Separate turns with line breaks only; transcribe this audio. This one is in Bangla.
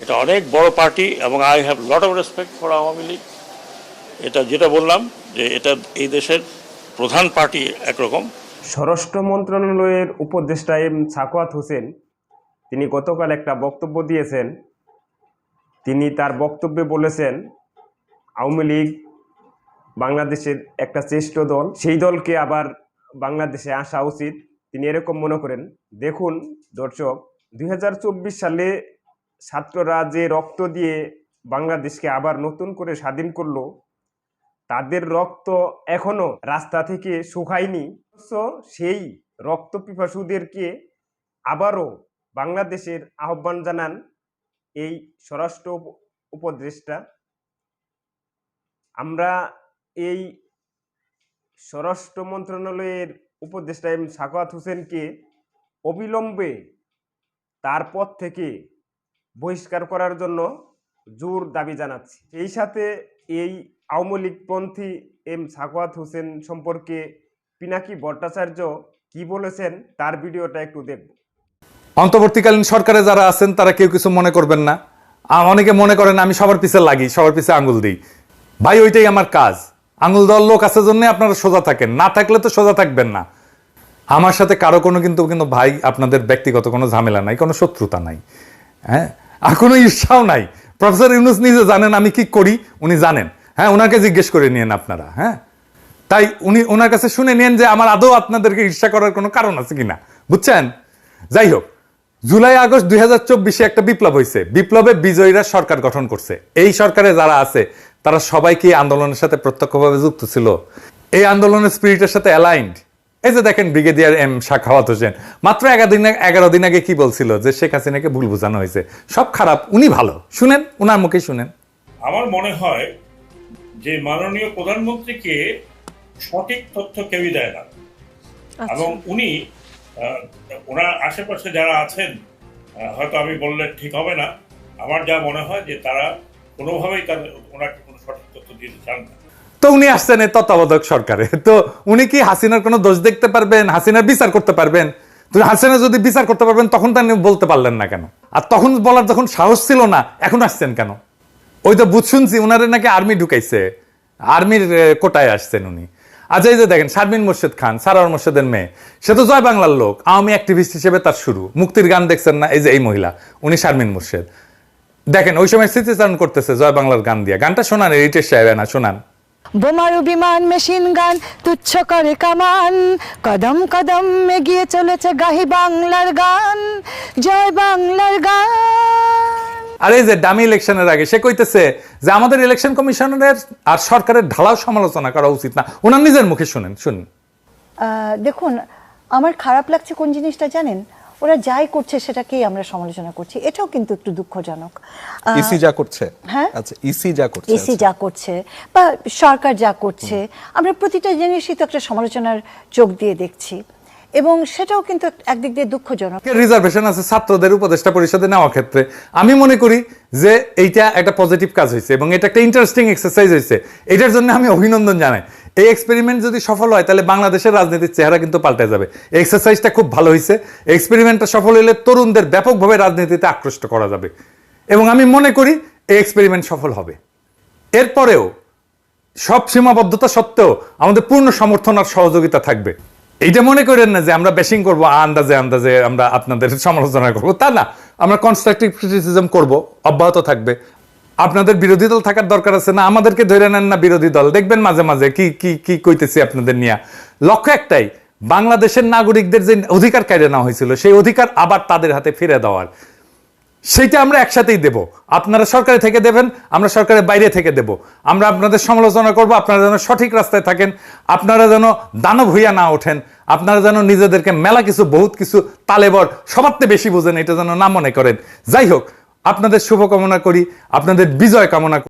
এটা অনেক বড় পার্টি এবং I have lot of respect for Awami League. এটা যেটা বললাম যে এটা এই দেশের প্রধান পার্টি একরকম।
স্বরাষ্ট্র মন্ত্রণালয়ের উপদেষ্টা এম সাকোয়াত হোসেন, তিনি গতকাল একটা বক্তব্য দিয়েছেন। তিনি তার বক্তব্যে বলেছেন, আওয়ামী লীগ বাংলাদেশের একটা শ্রেষ্ঠ দল, সেই দলকে আবার বাংলাদেশে আসা উচিত। তিনি এরকম মনে করেন। দেখুন দর্শক, দুই হাজার চব্বিশ সালে ছাত্ররা যে রক্ত দিয়ে বাংলাদেশকে আবার নতুন করে স্বাধীন করল, তাদের রক্ত এখনও রাস্তা থেকে শুকায়নি। সেই রক্ত পিপাসুদেরকে আবারও বাংলাদেশের আহ্বান জানান এই স্বরাষ্ট্র উপদেষ্টা। আমরা এই স্বরাষ্ট্র মন্ত্রণালয়ের উপদেষ্টা এম সাকাত হোসেনকে অবিলম্বে তার পদ থেকে বহিষ্কার করার জন্য জোর দাবি জানাচ্ছি। এই সাথে এই আওয়ামী লীগপন্থী এম সাকওয়াত হোসেন সম্পর্কে পিনাকি ভট্টাচার্য কি বলেছেন তার ভিডিওটা একটু দেখব।
অন্তর্বর্তীকালীন সরকারে যারা আছেন, তারা কেউ কিছু মনে করবেন না। অনেকে মনে করেন, আমি সবার পিছে লাগি, সবার পিছে আঙুল দিই। ভাই, ওইটাই আমার কাজ। আঙুল দেওয়ার লোক আছে জন্য আপনারা সোজা থাকেন, না থাকলে তো সোজা থাকবেন না। আমার সাথে কারও কোনো কিন্তু কিন্তু ভাই, আপনাদের ব্যক্তিগত কোনো ঝামেলা নাই, কোনো শত্রুতা নাই হ্যাঁ? আর কোনো ঈর্ষাও নাই। প্রফেসর ইউনুস নিজে জানেন আমি কি করি, উনি জানেন। হ্যাঁ ওনাকে জিজ্ঞেস করে নিয়েন আপনারা হ্যাঁ? তাই উনি ওনার কাছে শুনে নিন যে আমার আদৌ আপনাদেরকে ঈর্ষা করার কোনো কারণ আছে কিনা। বুঝছেন? যাই হোক, জুলাই, আগস্ট দুই হাজার চব্বিশে একটা বিপ্লব হয়েছে বিপ্লবে বিজয়ীরা সরকার গঠন করছে। এই সরকারে যারা আছে, তারা সবাইকে আন্দোলনের সাথে প্রত্যক্ষভাবে যুক্ত ছিল। এই আন্দোলনের স্পিরিটের সাথে অ্যালাইন্ড এই যে দেখেন ব্রিগেডিয়ার এম শাখাওয়াত হোসেন মাত্র এগারো দিন এগারো দিন আগে কি বলছিল যে শেখ হাসিনাকে ভুল বোঝানো হয়েছে? সব খারাপ উনি ভালো। শুনেন উনার মুখে শুনেন।
আমার মনে হয় যে মাননীয় প্রধানমন্ত্রীকে সঠিক তথ্য কেউই দেয় না। এবং উনি আহ, ওনার আশেপাশে যারা আছেন হয়তো আমি বললে ঠিক হবে না। আমার যা মনে হয় যে তারা কোনোভাবেই তাদের ওনাকে কোনো সঠিক তথ্য দিতে চান না।
তো উনি আসছেন এই তত্ত্বাবধায়ক সরকারে। তো উনি কি হাসিনার কোনো দোষ দেখতে পারবেন? হাসিনার বিচার করতে পারবেন? তো হাসিনা যদি বিচার করতে পারবেন, তখন তো বলতে পারলেন না কেন? আর তখন বলার যখন সাহস ছিল না, এখন আসছেন কেন? ওই তো বুঝ শুনছি, উনারে নাকি আর্মি ঢুকাইছে। আর্মির কোটায় আসছেন উনি। আচ্ছা এই যে দেখেন, শারমিন মোর্শেদ খান সারার মোর্শেদের মেয়ে, সে তো জয় বাংলার লোক, আওয়ামী অ্যাক্টিভিস্ট হিসেবে তার শুরু। মুক্তির গান দেখছেন না এই যে এই মহিলা, উনি শারমিন মোর্শেদ। দেখেন, ওই সময় স্মৃতিচারণ করতেছে জয় বাংলার গান দিয়ে। গানটা শোনান রিটেশ সাহেব, না, শোনান।
বোমারু বিমান মেশিন গান তুচ্ছ করে কামান। কদম কদম এগিয়ে চলেছে গাহি বাংলার গান। জয় বাংলার গান।
আর এই যে ডামি ইলেকশনের আগে সে কইতেছে যে আমাদের ইলেকশন কমিশনের আর সরকারের ঢালাও সমালোচনা করা উচিত না। ওনার নিজের মুখে শুনেন শুনুন।
দেখুন আমার খারাপ লাগছে কোন জিনিসটা জানেন? ওরা যাই করছে সেটাকেই আমরা সমালোচনা করছি। এটাও কিন্তু একটু দুঃখজনক।
ইসি যা করছে।
হ্যাঁ?
আচ্ছা ইসি যা করছে
এসি
আচ্ছা।
যা করছে বা সরকার যা করছে আমরা প্রতিটা জিনিসই তো একটা সমালোচনার চোখ দিয়ে দেখছি। এবং সেটাও কিন্তু একদিক দিয়ে দুঃখজনক।
রিজার্ভেশন আছে ছাত্রদের উপদেষ্টা পরিষদে নেওয়ার ক্ষেত্রে। আমি মনে করি যে এইটা একটা পজিটিভ কাজ হয়েছে এবং এটা একটা ইন্টারেস্টিং এক্সারসাইজ হয়েছে। এটার জন্য আমি অভিনন্দন জানাই। এই এক্সপেরিমেন্ট যদি সফল হয়, তাহলে বাংলাদেশের রাজনীতির চেহারা কিন্তু পাল্টে যাবে। এক্সারসাইজটা খুব ভালো হয়েছে এক্সপেরিমেন্টটা সফল হলে তরুণদের ব্যাপকভাবে রাজনীতিতে আকৃষ্ট করা যাবে। এবং আমি মনে করি, এই এক্সপেরিমেন্ট সফল হবে। এরপরেও, সব সীমাবদ্ধতা সত্ত্বেও আমাদের পূর্ণ সমর্থন আর সহযোগিতা থাকবে। এইটা মনে করেন না যে আমরা বেশিং করব আন্দাজে আন্দাজে আমরা আপনাদের সমালোচনা করব। তা না, আমরা কনস্ট্রাকটিভ ক্রিটিসিজম করব, অব্যাহত থাকবে। আপনাদের বিরোধী দল থাকার দরকার আছে না? আমাদেরকে ধরে নেন না বিরোধী দল। দেখবেন মাঝে মাঝে কি কি কি কইতেছি আপনাদের নিয়ে। লক্ষ্য একটাই, বাংলাদেশের নাগরিকদের যে অধিকার কেড়ে নেওয়া হয়েছিল, সেই অধিকার আবার তাদের হাতে ফিরে দেওয়ার। সেইটা আমরা একসাথেই দেব। আপনারা সরকারে থেকে দেবেন, আমরা সরকারের বাইরে থেকে দেব। আমরা আপনাদের সমালোচনা করব, আপনারা যেন সঠিক রাস্তায় থাকেন, আপনারা যেন দানব হইয়া না ওঠেন, আপনারা যেন নিজেদেরকে মেলা কিছু, বহুত কিছু, তালেবর, সবার বেশি বোঝেন, এটা যেন না মনে করেন। যাই হোক আপনাদের শুভকামনা করি আপনাদের বিজয় কামনা